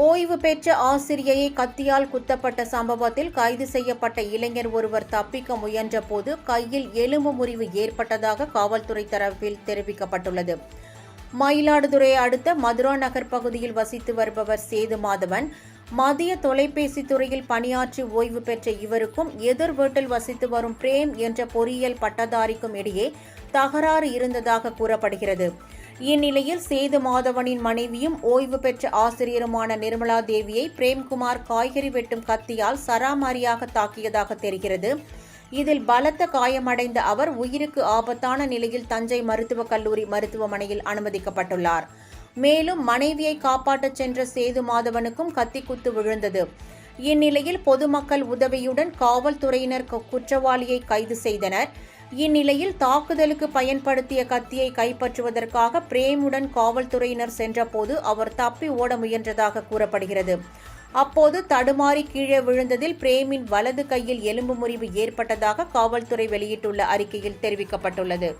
ஓய்வு பெற்ற ஆசிரியையை கத்தியால் குத்தப்பட்ட சம்பவத்தில் கைது செய்யப்பட்ட இளைஞர் ஒருவர் தப்பிக்க முயன்றபோது கையில் எலும்பு முறிவு ஏற்பட்டதாக காவல்துறை தரப்பில் தெரிவிக்கப்பட்டுள்ளது. மயிலாடுதுறை அடுத்த மதுரா நகர் பகுதியில் வசித்து வருபவர் சேது மாதவன் மத்திய தொலைபேசி துறையில் பணியாற்றி ஓய்வு பெற்ற இவருக்கும் எதிர் வீட்டில் வசித்து வரும் பிரேம் என்ற பொறியியல் பட்டதாரிக்கும் இடையே தகராறு இருந்ததாக கூறப்படுகிறது. இந்நிலையில் சேது மாதவனின் மனைவியும் ஓய்வு பெற்ற ஆசிரியருமான நிர்மலா தேவியை பிரேம்குமார் காய்கறி வெட்டும் கத்தியால் சராமாரியாக தாக்கியதாக தெரிகிறது. இதில் பலத்த காயமடைந்த அவர் உயிருக்கு ஆபத்தான நிலையில் தஞ்சை மருத்துவக் கல்லூரி மருத்துவமனையில் அனுமதிக்கப்பட்டுள்ளார். மேலும் மனைவியை காப்பாற்றச் சென்ற சேது மாதவனுக்கும் கத்திக்குத்து விழுந்தது. இந்நிலையில் பொதுமக்கள் உதவியுடன் காவல்துறையினர் கு- குற்றவாளியை கைது செய்தனர். இந்நிலையில் தாக்குதலுக்கு பயன்படுத்திய கத்தியை கைப்பற்றுவதற்காக பிரேமுடன் காவல்துறையினர் சென்றபோது அவர் தப்பி ஓட முயன்றதாக கூறப்படுகிறது. அப்போது தடுமாறி கீழே விழுந்ததில் பிரேமின் வலது கையில் எலும்பு முறிவு ஏற்பட்டதாக காவல்துறை வெளியிட்டுள்ள அறிக்கையில் தெரிவிக்கப்பட்டுள்ளது.